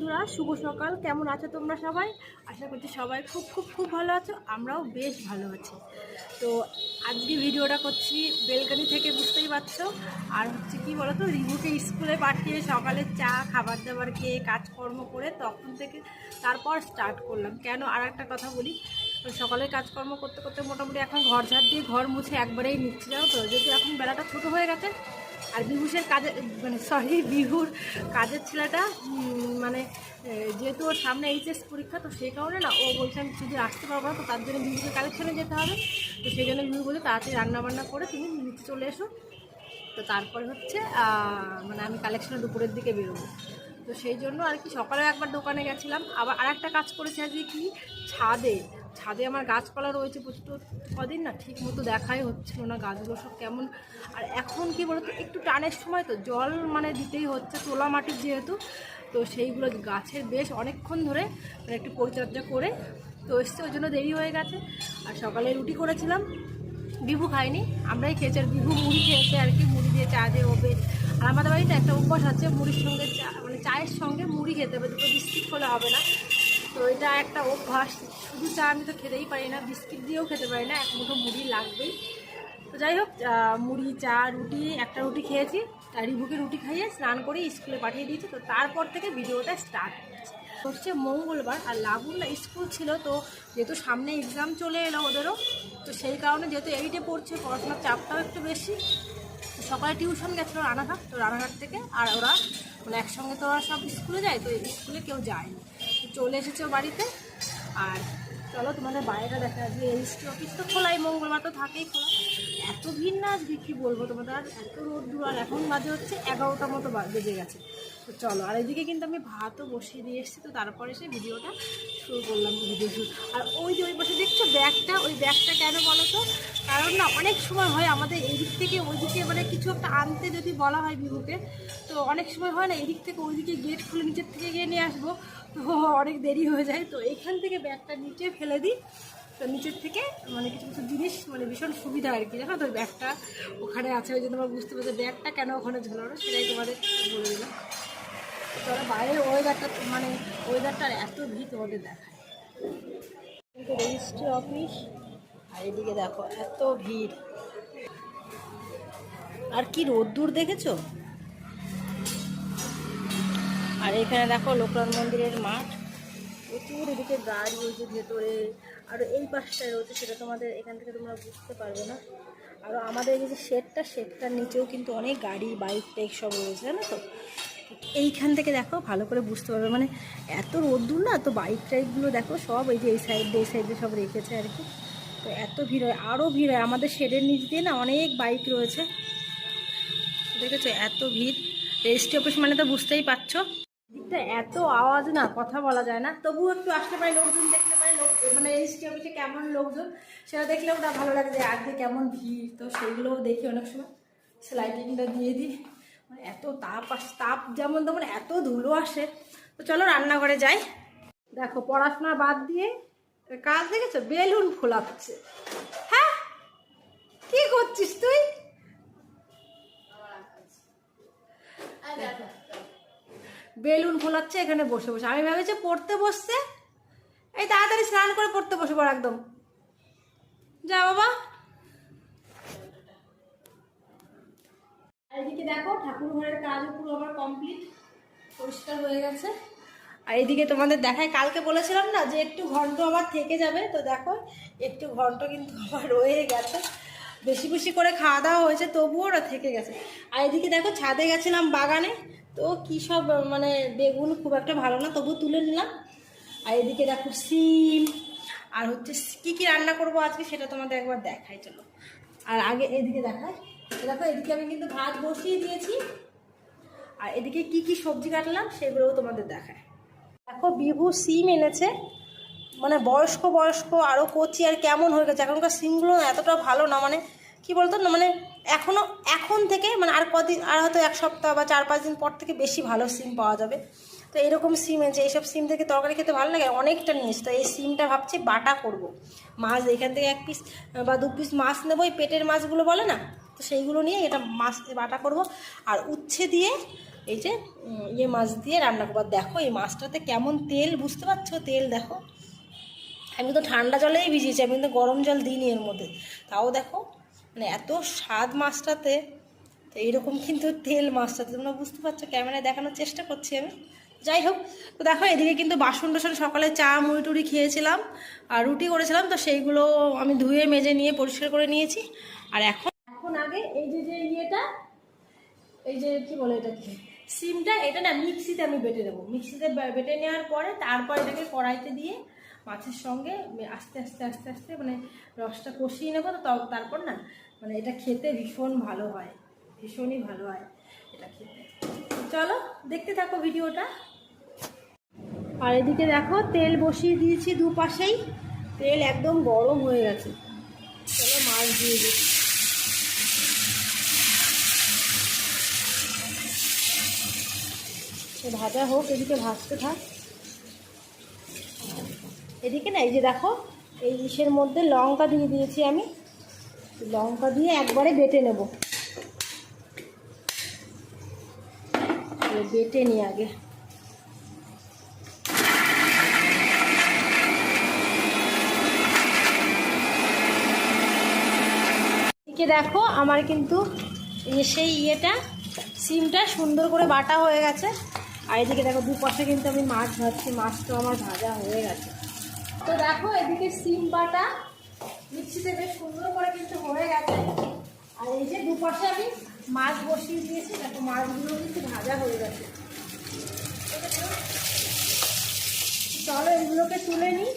বন্ধুরা, শুভ সকাল। কেমন আছো তোমরা সবাই? আশা করছি সবাই খুব খুব খুব ভালো আছো। আমরাও বেশ ভালো আছি। তো আজকে ভিডিওটা করছি বেলকানি থেকে, বুঝতেই পারছ? আর হচ্ছে কি বলতো রিভুকে স্কুলে পাঠিয়ে সকালে চা খাবার দাবার খেয়ে কাজকর্ম করে তখন থেকে তারপর স্টার্ট করলাম। কেন? আর একটা কথা বলি, সকালে কাজকর্ম করতে করতে মোটামুটি এখন ঘর ঝাড় দিয়ে ঘর মুছে একবারেই নিচ্ছে। যাও তো? যেহেতু এখন বেলাটা ছোটো হয়ে গেছে আর বিভূষের কাজে মানে সরি বিহুর কাজের ছেলেটা মানে যেহেতু ওর সামনে এইচএস পরীক্ষা, তো সেই কারণে না, ও বলছে আমি যদি আসতে পারব না, তো তার জন্য বিহুকে কালেকশনে যেতে হবে। তো সেই জন্য বিহু বলে তাড়াতাড়ি রান্নাবান্না করে তুমি নিচে চলে এসো। তো তারপরে হচ্ছে মানে আমি কালেকশনে দুপুরের দিকে বেরোবো। তো সেই জন্য আর কি সকালে একবার দোকানে গেছিলাম। আবার আর একটা কাজ করেছি আজকে কি? ছাদে। ছাদে আমার গাছপালা রয়েছে প্রচুর। কদিন না ঠিক মতো দেখাই হচ্ছিল না গাছগুলো সব কেমন। আর এখন কি বলতো, একটু টানের সময় তো, জল মানে দিতেই হচ্ছে, তোলা মাটির যেহেতু, তো সেইগুলো গাছের বেশ অনেকক্ষণ ধরে মানে একটু পরিচর্যা করে তো এসছে, ওই জন্য দেরি হয়ে গেছে। আর সকালে রুটি করেছিলাম, বিভু খায়নি, আমরাই খেয়েছি, আর বিভু মুড়ি খেয়েছে, আর কি মুড়ি দিয়ে চা দিয়ে হবে আর আমাদের বাড়িতে একটা অভ্যাস আছে, মুড়ির সঙ্গে চা মানে চায়ের সঙ্গে মুড়ি খেতে হবে, দুটো বিস্কিট হলে হবে না। তো এটা একটা অভ্যাস। শুধু চা আমি তো খেতেই পারি না, বিস্কিট দিয়েও খেতে পারি না, এক মুঠো মুড়ি লাগবেই। তো যাই হোক মুড়ি, চা, রুটি, একটা রুটি খেয়েছি। রিভুকে রুটি খাইয়ে স্নান করে স্কুলে পাঠিয়ে দিয়েছি। তো তারপর থেকে ভিডিওটা স্টার্ট হচ্ছে মঙ্গলবার আর না স্কুল ছিল, তো যেহেতু সামনে এক্সাম চলে এলো ওদেরও, তো সেই কারণে যেহেতু এইটে পড়ছে, পড়াশোনার চাপটাও একটু বেশি। সকালে টিউশন গেছিল রানাঘাট, তো রানাঘাট থেকে আর ওরা মানে একসঙ্গে তো ওরা সব স্কুলে যায়, তো স্কুলে কেউ যায়নি। চলে এসেছে বাড়িতে। আর চলো তোমাদের বাইরেটা দেখা আজকে রেজিস্ট্রি অফিস তো খোলাই, মঙ্গলবার তো থাকেই খোলা। এত ভিড় না আজকে? কী বলব তোমাদের? আর এত রোদ দূর আর এখন বাজে হচ্ছে এগারোটার মতো বেজে গেছে। তো চলো, আর এদিকে কিন্তু আমি ভাতও বসিয়ে দিয়ে এসেছি, তো তারপরে সে ভিডিওটা শুরু করলাম, ভিডিও শুরু। আর ওই যে ওই পাশে দেখছ ব্যাগটা? ওই ব্যাগটা কেন বলো তো? কারণ না, অনেক সময় হয় আমাদের এদিক থেকে ওইদিকে মানে কিছু একটা আনতে যদি বলা হয় বিহুকে, তো অনেক সময় হয় না, এদিক থেকে ওইদিকে গেট খুলে নিচের থেকে গিয়ে নিয়ে আসব, তো অনেক দেরি হয়ে যায়। তো এখান থেকে ব্যাগটা নিচে ফেলে দিই, তো নিচের থেকে মানে কিছু কিছু জিনিস মানে ভীষণ সুবিধা আর কি, জানো তো ওই ব্যাগটা ওখানে আছে, ওই জন্য তোমরা বুঝতে পারছ ব্যাগটা কেন ওখানে ঝোলানো, সেটাই তোমাদের বলে দিলাম। তো বাইরের ওয়েদারটা মানে ওয়েদারটার এত ভিড় তোমাদের দেখায়। রেজিস্ট্রি অফিস এদিকে দেখো, এত ভিড়। আর কি রোদ্দুর দেখেছ? আর এখানে দেখো লোকনাথ মন্দিরের মাঠ। প্রচুর এদিকে গাড়ি রয়েছে ভেতরে, আর এই পাশটায় রয়েছে, সেটা তোমাদের এখান থেকে তোমরা বুঝতে পারবে না। আর আমাদের এই যে শেডটা, শেডটার নিচেও কিন্তু অনেক গাড়ি, বাইক টাইক সব রয়েছে, জানো তো? এইখান থেকে দেখো, ভালো করে বুঝতে পারবে। মানে এত রোদ্দুর না, তো বাইক টাইকগুলো দেখো, সব এই যে এই সাইড এই সাইডে সব রেখেছে আর কি। তো এত ভিড় হয় আরও ভিড় হয়। আমাদের শেডের নিচ দিয়ে না অনেক বাইক রয়েছে। দেখেছ? এত ভিড়। রেজিস্ট্রি অফিস মানে তো বুঝতেই পারছ। দিকটা এত আওয়াজ না, কথা বলা যায় না। তবুও একটু আসতে পারি, লোকজন দেখতে পারি, লোক মানে রেজিস্ট্রি অফিসে কেমন লোকজন, সেটা দেখলেও না ভালো লাগে যে আজকে কেমন ভিড়। তো সেইগুলোও দেখি অনেক সময়। সে লাইটিংটা দিয়ে দিই। মানে এত তাপ আস, তাপ যেমন তেমন এত ধুলো আসে। তো চলো রান্নাঘরে যাই। দেখো, পড়াশোনা বাদ দিয়ে কাজ দেখেছ বেলুন ফোলাচ্ছে। হ্যাঁ? কি করছিস তুই? বেলুন ফোলাচ্ছে, এখানে বসে বসে। আমি ভেবেছি পড়তে বসছে। এই তাড়াতাড়ি স্নান করে পড়তে বসে পড় একদম। যা বাবা। দেখো ঠাকুর ঘরের কাজ পুরো আমার কমপ্লিট পরিষ্কার হয়ে গেছে। আর এদিকে তোমাদের দেখায়, কালকে বলেছিলাম না যে একটু ঘন্ট আমার থেকে যাবে, তো দেখো একটু ঘন্ট কিন্তু আমার রয়ে গেছে। বেশি বেশি করে খাওয়া দাওয়া হয়েছে, তবুও ওরা থেকে গেছে। আর এদিকে দেখো, ছাদে গেছিলাম বাগানে, তো কী সব মানে বেগুন খুব একটা ভালো না তবু তুলে নিলাম। আর এদিকে দেখো সিম, আর হচ্ছে কী কী রান্না করব আজকে সেটা তোমাদের একবার দেখাই, চলো। আর আগে এদিকে দেখায় দেখো এদিকে আমি কিন্তু ভাত বসিয়ে দিয়েছি। আর এদিকে কি কি সবজি কাটলাম সেগুলোও তোমাদের দেখায় দেখো বিভু সিম এনেছে। মানে বয়স্ক বয়স্ক আরও কচি আর কেমন হয়ে গেছে। এখনকার সিমগুলো এতটা ভালো না মানে কি বলতো না মানে এখনও এখন থেকে মানে আর কদিন, আর হয়তো এক সপ্তাহ বা চার পাঁচ দিন পর থেকে বেশি ভালো সিম পাওয়া যাবে। তো এরকম সিম এনেছে। এইসব সিম থেকে তরকারি খেতে ভালো লাগে? অনেকটা নিয়েছে। তো এই সিমটা ভাবছি বাটা করব। মাছ এখান থেকে এক পিস বা দু পিস মাছ নেব। ওই পেটের মাছগুলো বলে না? তো সেইগুলো নিয়ে এটা মাছ বাটা করব। আর উচ্ছে দিয়ে এই যে ইয়ে মাছ দিয়ে রান্না করব। দেখো, এই মাছটাতে কেমন তেল, বুঝতে পারছ? তেল দেখো। আমি তো ঠান্ডা জলেই ভিজিয়েছি, আমি কিন্তু গরম জল দিইনি এর মধ্যে। তাও দেখো মানে এত স্বাদ মাছটাতে। তো এইরকম কিন্তু তেল মাছটাতে। তোমরা বুঝতে পারছ, ক্যামেরায় দেখানোর চেষ্টা করছি আমি। যাই হোক, তো দেখো, এদিকে কিন্তু বাসন টাসন সকালে চা, মুড়ি টুড়ি খেয়েছিলাম আর রুটি করেছিলাম। তো সেইগুলো আমি ধুয়ে, মেজে নিয়ে পরিষ্কার করে নিয়েছি। আর এখন এখন আগে এই যে যে ইয়েটা, এই যে কি বলে এটা সিমটা, এটা না, মিক্সিতে আমি বেটে দেবো মিক্সিতে বেটে নেওয়ার পরে তারপর এটাকে কড়াইতে দিয়ে মাছের সঙ্গে আস্তে আস্তে আস্তে আস্তে মানে রসটা কষিয়ে নেব। তো তারপর না মানে এটা খেতে ভীষণ ভালো হয়। ভীষণই ভালো হয় এটা খেতে। চলো, দেখতে থাকো ভিডিওটা। আর এদিকে দেখো, তেল বসিয়ে দিয়েছি দুপাশেই। তেল একদম গরম হয়ে গেছে। চলো মাছ দিয়ে দিই ভাজা হোক, এদিকে ভাজতে থাক। এদিকে না, এই যে দেখো, এই ইসের মধ্যে লঙ্কা দিয়ে দিয়েছি আমি। লঙ্কা দিয়ে একবারে বেটে নেব। বেটে নিই আগে। এদিকে দেখো, আমার কিন্তু সেই ইয়েটা, সিমটা সুন্দর করে বাটা হয়ে গেছে। আর এদিকে দেখো দুপাশে কিন্তু আমি মাছ ভাজছি মাছটা আমার ভাজা হয়ে গেছে। তো দেখো এদিকে সিম বাটা, মিক্সিতে বেশ সুন্দর করে কিন্তু হয়ে গেছে। আর এই যে দুপাশে আমি মাছ বসিয়ে দিয়েছি, দেখো মাছগুলো কিন্তু ভাজা হয়ে গেছে। চলো এগুলোকে তুলে নিই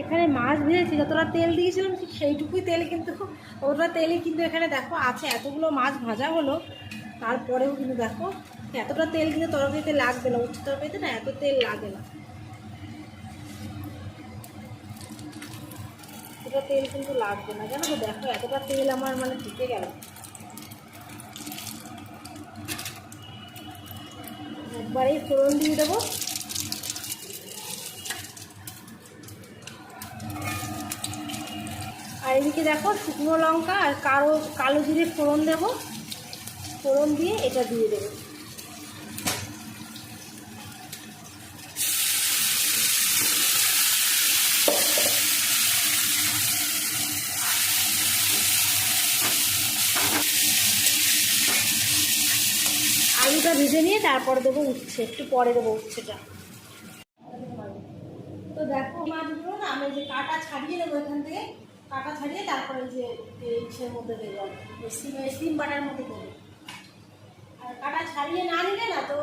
এখানে মাছ যতটা তেল দিয়েছিলাম, ঠিক সেইটুকুই তেল কিন্তু ওটা তেলই কিন্তু এখানে দেখো আছে এতগুলো মাছ ভাজা হলো, তারপরেও কিন্তু দেখো এতটা তেল কিন্তু তরকারিতে লাগবে না, উচ্চ তরকারিতে না এত তেল লাগে না। এতটা তেল কিন্তু লাগবে না, জানো তো দেখো এতটা তেল আমার মানে ঢুকে গেল। একবারেই ফোড়ন দিয়ে দেবো। এদিকে দেখো শুকনো লঙ্কা আর কালো কালো জিরে ফোড়ন দেব। ফোড়ন দিয়ে এটা দিয়ে দেবো। আলুটা ভেজে নিয়ে তারপরে দেবো উচ্ছে, একটু পরে দেবো উচ্ছেটা। তো দেখো মাছগুলো না, আমি যে কাটা ছাড়িয়ে নেব এখান থেকে। কাটা ছাড়িয়ে তারপরে যে এই ইসের মধ্যে দেবো সিম সিম বাটার মধ্যে দেবো। আর কাটা ছাড়িয়ে না নিলে না তো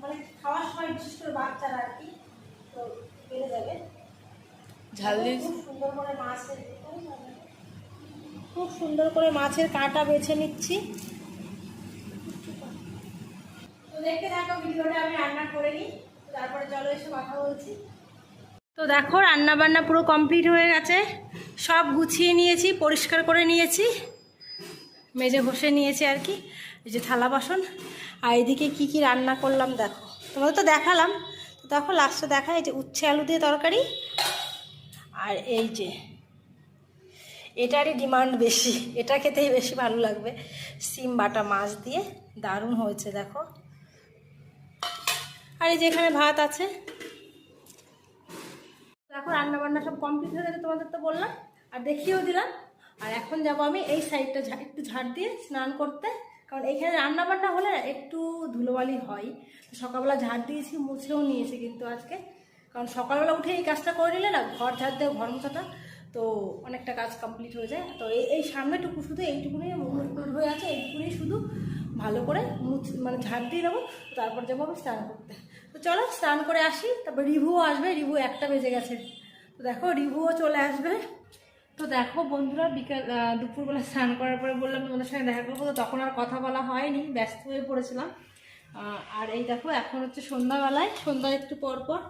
মানে খাওয়ার সময় বিশেষ করে বাচ্চারা আর কি তো বেড়ে যাবে। ঝাল দিয়ে খুব সুন্দর করে মাছের খুব সুন্দর করে মাছের কাঁটা বেছে নিচ্ছি। তো দেখতে থাকো ভিডিওটা আমি রান্না করে নিই। তারপরে চলো এসে কথা বলছি। তো দেখো রান্না বান্না পুরো কমপ্লিট হয়ে গেছে। সব গুছিয়ে নিয়েছি, পরিষ্কার করে নিয়েছি। মেজে ঘষে নিয়েছি আর কি, এই যে থালা বাসন। আর এদিকে কি কি রান্না করলাম দেখো। তোমাদের তো দেখালাম, তো দেখো লাস্টে দেখা, এই যে উচ্ছে আলু দিয়ে তরকারি। আর এই যে, এটারই ডিমান্ড বেশি, এটা খেতেই বেশি ভালো লাগবে। সিম, বাটা, মাছ দিয়ে দারুণ হয়েছে, দেখো। আর এই যে এখানে ভাত আছে দেখো রান্না বান্না সব কমপ্লিট হয়ে গেছে, তোমাদের তো বললাম, আর দেখিয়েও দিলাম। আর এখন যাব আমি এই সাইডটা একটু ঝাড় দিয়ে স্নান করতে। কারণ এখানে রান্না বান্না হলে একটু ধুলোবালি হয়। তো সকালবেলা ঝাড় দিয়েছি, মুছেও নিয়েছি কিন্তু আজকে। কারণ সকালবেলা উঠে এই কাজটা করে নিলে না ঘর ঝাড় দেওয়া, ঘর মোছাটা তো অনেকটা কাজ কমপ্লিট হয়ে যায়। তো এই এই সামনেটুকু শুধু এইটুকুনি মুখ হয়ে আছে, এইটুকুনি শুধু ভালো করে মুছ মানে ঝাড় দিয়ে দেবো তারপর যাব আমি স্নান করতে। চলো স্নান করে আসি, তারপর রিভুও আসবে, রিভু একটা বেজে গেছে। তো দেখো, রিভুও চলে আসবে। তো দেখো বন্ধুরা, বিকাল দুপুরবেলা স্নান করার পরে বললাম তোমাদের সঙ্গে দেখা করব, তো তখন আর কথা বলা হয়নি, ব্যস্ত হয়ে পড়েছিলাম। আর এই দেখো, এখন হচ্ছে সন্ধ্যাবেলায় সন্ধ্যা একটু পর পর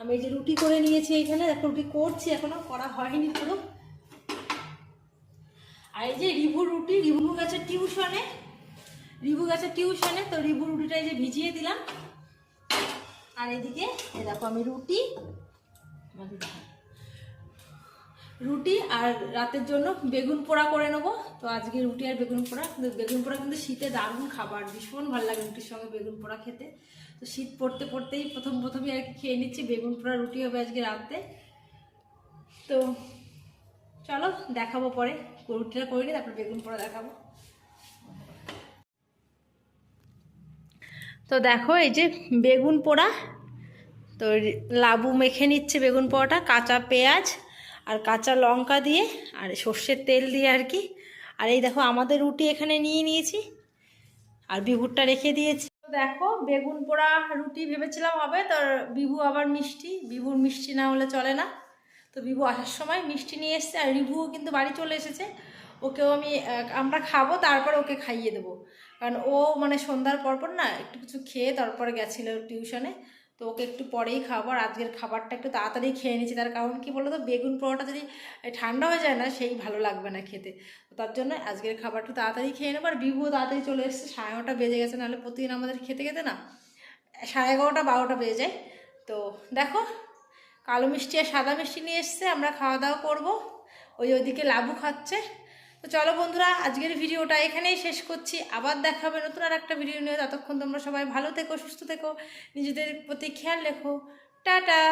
আমি এই যে রুটি করে নিয়েছি এইখানে, দেখো রুটি করছি এখনও করা হয়নি পুরো। আর এই যে রিভু রুটি, রিভু গেছে টিউশনে, রিভু গেছে টিউশনে, তো রিভু রুটিটা এই যে ভিজিয়ে দিলাম। আর এদিকে দেখো আমি রুটি। রুটি আর রাতের জন্য বেগুন পোড়া করে নেব। তো আজকে রুটি আর বেগুন পোড়া। কিন্তু বেগুন পোড়া কিন্তু শীতে দারুণ খাবার। ভীষণ ভালো লাগে রুটির সঙ্গে বেগুন পোড়া খেতে। তো শীত পড়তে পড়তেই প্রথম প্রথমই আর কি খেয়ে নিচ্ছি। বেগুন পোড়া রুটি হবে আজকে রাতে। তো চলো, দেখাবো পরে। রুটিটা করে নিই তারপর বেগুন পোড়া দেখাবো। তো দেখো এই যে বেগুন পোড়া, তো লাবু মেখে নিচ্ছে বেগুন পোড়াটা, কাঁচা পেঁয়াজ আর কাঁচা লঙ্কা দিয়ে আর সর্ষের তেল দিয়ে আর কি। আর এই দেখো আমাদের রুটি এখানে নিয়ে নিয়েছি আর বিভুরটা রেখে দিয়েছি। দেখো বেগুন পোড়া রুটি ভেবেছিলাম হবে, তো বিভু আবার মিষ্টি বিভুর মিষ্টি না হলে চলে না। তো বিভু আসার সময় মিষ্টি নিয়ে এসছে আর রিভুও কিন্তু বাড়ি চলে এসেছে। ওকেও আমি আমরা খাব, তারপর ওকে খাইয়ে দেবো। কারণ ও মানে সন্ধ্যার পর পর না একটু কিছু খেয়ে তারপরে গেছিল টিউশনে। তো ওকে একটু পরেই খাব আর আজকের খাবারটা একটু তাড়াতাড়ি খেয়ে নিচ্ছি তার কারণ কি বলো তো বেগুন পোড়াটা যদি ঠান্ডা হয়ে যায় না, সেই ভালো লাগবে না খেতে। তার জন্য আজকের খাবারটা তাড়াতাড়ি খেয়ে নেব আর বিভুও তাড়াতাড়ি চলে এসেছে। সাড়ে নটা বেজে গেছে, নাহলে প্রতিদিন আমাদের খেতে খেতে না, সাড়ে এগারোটা, বারোটা বেজে যায়। তো দেখো কালো মিষ্টি আর সাদা মিষ্টি নিয়ে এসছে, আমরা খাওয়া দাওয়া করব। ওই ওইদিকে লাবু খাচ্ছে। তো চলো বন্ধুরা, আজকের ভিডিওটা এখানেই শেষ করছি। আবার দেখা হবে নতুন আর একটা ভিডিও নিয়ে। ততক্ষণ তোমরা সবাই ভালো থেকো, সুস্থ থেকো, নিজেদের প্রতি খেয়াল রেখো। টাটা!